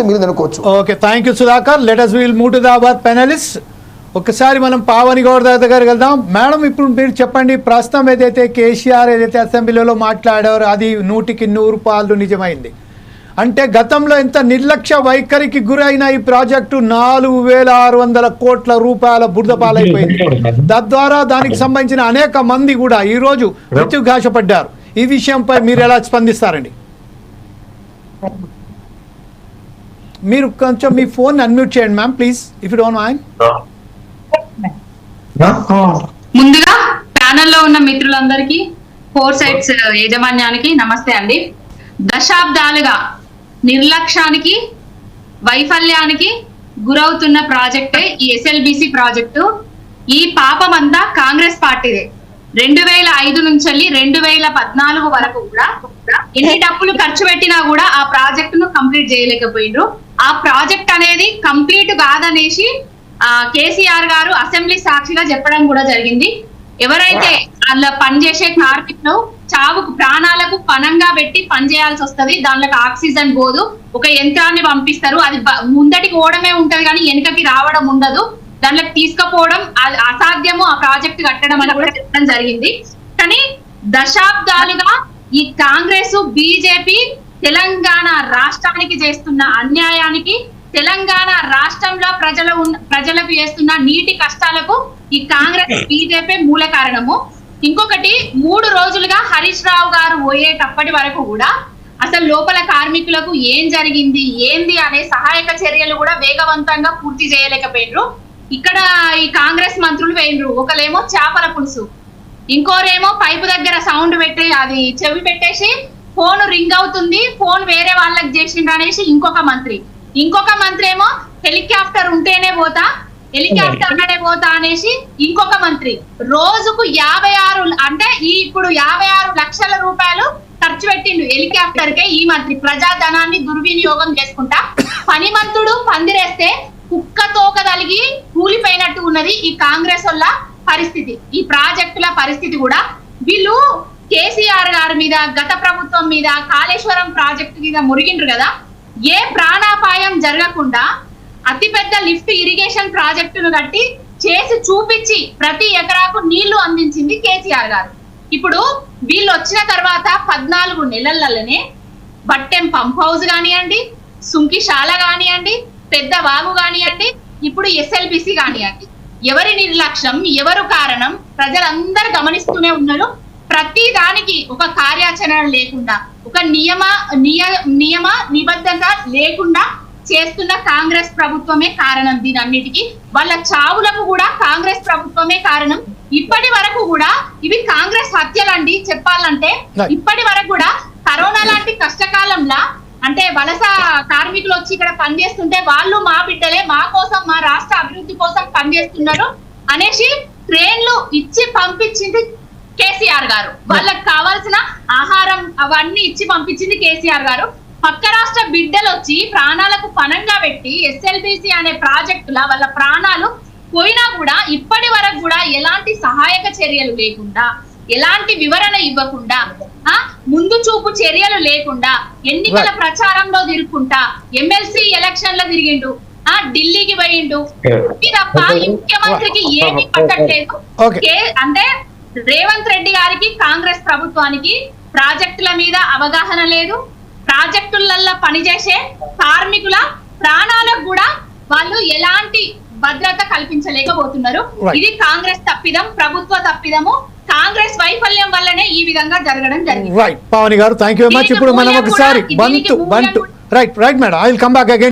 అనుకోవచ్చు. Okay thank you Sudhakar let us will move to the panelist ఒకసారి మనం పావని గౌడ్ గారికి వెళ్దాం. మేడం ఇప్పుడు మీరు చెప్పండి ప్రస్తుతం ఏదైతే కేసీఆర్ ఏదైతే అసెంబ్లీలో మాట్లాడారో అది నూటికి నూరు పాలు నిజమైంది. అంటే గతంలో ఎంత నిర్లక్ష్య వైఖరికి గురైన ఈ ప్రాజెక్టు నాలుగు వేల ఆరు వందల కోట్ల రూపాయల బురద పాలైపోయింది తద్వారా దానికి సంబంధించిన అనేక మంది కూడా ఈరోజు మృత్యుఘాషపడ్డారు. ఈ విషయంపై మీరు ఎలా స్పందిస్తారండి? మీరు కొంచెం మీ ఫోన్ అన్మ్యూట్ చేయండి ma'am please if you don't mind ముందుగా ప్యానెల్లో ఉన్న మిత్రులందరికీ ఫోర్ సైట్స్ యాజమాన్యానికి నమస్తే అండి. దశాబ్దాలుగా నిర్లక్ష్యానికి వైఫల్యానికి గురవుతున్న ప్రాజెక్టే ఈ ఎస్ఎల్బిసి ప్రాజెక్టు. ఈ పాపమంతా కాంగ్రెస్ పార్టీదే. రెండు వేల ఐదు నుంచి రెండు వేల పద్నాలుగు వరకు కూడా ఎన్ని డబ్బులు ఖర్చు పెట్టినా కూడా ఆ ప్రాజెక్ట్ను కంప్లీట్ చేయలేకపోయిండ్రు. ఆ ప్రాజెక్ట్ అనేది కంప్లీట్ కాదనేసి ఆ కేసీఆర్ గారు అసెంబ్లీ సాక్షిగా చెప్పడం కూడా జరిగింది. ఎవరైతే అందులో పనిచేసే కార్మికులు చావుకు ప్రాణాలకు పణంగా పెట్టి పనిచేయాల్సి వస్తది దాంట్లోకి ఆక్సిజన్ పోదు ఒక యంత్రాన్ని పంపిస్తారు అది ముందటి ముందటికి ఓడమే ఉంటది కానీ వెనుకకి రావడం ఉండదు. దాంట్లోకి తీసుకుపోవడం అది అసాధ్యము ఆ ప్రాజెక్ట్ కట్టడం అని కూడా చెప్పడం జరిగింది. కానీ దశాబ్దాలుగా ఈ కాంగ్రెస్ బీజేపీ తెలంగాణ రాష్ట్రానికి చేస్తున్న అన్యాయానికి తెలంగాణ రాష్ట్రంలో ప్రజల ప్రజలకు చేస్తున్న నీటి కష్టాలకు ఈ కాంగ్రెస్ బీజేపీ మూల కారణము. ఇంకొకటి మూడు రోజులుగా హరీష్ రావు గారు పోయేటప్పటి వరకు కూడా అసలు లోపల కార్మికులకు ఏం జరిగింది ఏంది అనే సహాయక చర్యలు కూడా వేగవంతంగా పూర్తి చేయలేకపోయినరు. ఇక్కడ ఈ కాంగ్రెస్ మంత్రులు వేయండ్రు ఒకలేమో చేపల పులుసు ఇంకోరేమో పైపు దగ్గర సౌండ్ పెట్టి అది చెవి పెట్టేసి ఫోన్ రింగ్ అవుతుంది ఫోన్ వేరే వాళ్ళకి చేసిండ్రు అనేసి ఇంకొక మంత్రి. ఇంకొక మంత్రి ఏమో హెలికాప్టర్ ఉంటేనే పోతా హెలికాప్టర్ ఉంటేనే పోతా అనేసి ఇంకొక మంత్రి. రోజుకు యాభై ఆరు అంటే ఈ ఇప్పుడు యాభై ఆరు లక్షల రూపాయలు ఖర్చు పెట్టిండు హెలికాప్టర్ కే ఈ మంత్రి. ప్రజాధనాన్ని దుర్వినియోగం చేసుకుంటా. పని మంత్రుడు పందిరేస్తే కుక్క తోక తలిగి కూలిపోయినట్టు ఉన్నది ఈ కాంగ్రెస్ వల్ల పరిస్థితి. ఈ ప్రాజెక్టుల పరిస్థితి కూడా. వీళ్ళు కేసీఆర్ గారి మీద గత ప్రభుత్వం మీద కాళేశ్వరం ప్రాజెక్టు మీద మురిగిండ్రు కదా? ఏ ప్రాణాపాయం జరగకుండా అతిపెద్ద లిఫ్ట్ ఇరిగేషన్ ప్రాజెక్టును కట్టి చేసి చూపించి ప్రతి ఎకరాకు నీళ్ళు అందించింది కేసీఆర్ గారు. ఇప్పుడు వీళ్ళు వచ్చిన తర్వాత పద్నాలుగు నెలలలోనే బట్టెం పంప్ హౌస్ కానివ్వండి సుంకిశాల కానివ్వండి పెద్ద వాగు కానివ్వండి ఇప్పుడు ఎస్ఎల్బిసి కానివ్వండి. ఎవరి నిర్లక్ష్యం ఎవరు కారణం ప్రజలందరూ గమనిస్తూనే ఉన్నారు. ప్రతి దానికి ఒక కార్యాచరణ లేకుండా ఒక నియమ నియ నియమ నిబద్ధత లేకుండా చేస్తున్న కాంగ్రెస్ ప్రభుత్వమే కారణం దీనన్నిటికీ. వాళ్ళ చావులకు కూడా కాంగ్రెస్ ప్రభుత్వమే కారణం. ఇప్పటి వరకు కూడా ఇవి కాంగ్రెస్ హత్యలండి చెప్పాలంటే. ఇప్పటి వరకు కూడా కరోనా లాంటి కష్టకాలంలో అంటే వలస కార్మికులు వచ్చి ఇక్కడ పనిచేస్తుంటే వాళ్ళు మా బిడ్డలే మా కోసం మా రాష్ట్ర అభివృద్ధి కోసం పనిచేస్తున్నారు అనేసి ట్రైన్లు ఇచ్చి పంపించింది కేసీఆర్ గారు. వాళ్ళకి కావాల్సిన ఆహారం అవన్నీ ఇచ్చి పంపించింది కేసీఆర్ గారు. పక్క రాష్ట్ర బిడ్డలు వచ్చి ప్రాణాలకు పణంగా పెట్టి ఎస్ఎల్బిసి అనే ప్రాజెక్టుల వాళ్ళ ప్రాణాలు పోయినా కూడా ఇప్పటి వరకు కూడా ఎలాంటి సహాయక చర్యలు లేకుండా ఎలాంటి వివరణ ఇవ్వకుండా ఆ ముందు చూపు చర్యలు లేకుండా ఎన్నికల. ప్రచారంలో తిరుగుకుంటా ఎమ్మెల్సీ ఎలక్షన్లో తిరిగిండు ఆ ఢిల్లీకి పోయిండు. తప్ప ముఖ్యమంత్రికి ఏమీ పట్టట్లేదు. అంటే రేవంత్ రెడ్డి గారికి కాంగ్రెస్ ప్రభుత్వానికి ప్రాజెక్టుల మీద అవగాహన లేదు. ప్రాజెక్టులలో పనిచేసే కార్మికుల ప్రాణాలకు కూడా వాళ్ళు ఎలాంటి భద్రత కల్పించలేకపోతున్నారు. ఇది కాంగ్రెస్ తప్పిదం ప్రభుత్వ తప్పిదము. కాంగ్రెస్ వైఫల్యం వల్లనే ఈ విధంగా జరగడం జరిగింది. రైట్ పావని గారు థ్యాంక్ యూ వెరీ మచ్ ఇప్పుడు మనం ఒకసారి Bantu Bantu right right madam I will come back again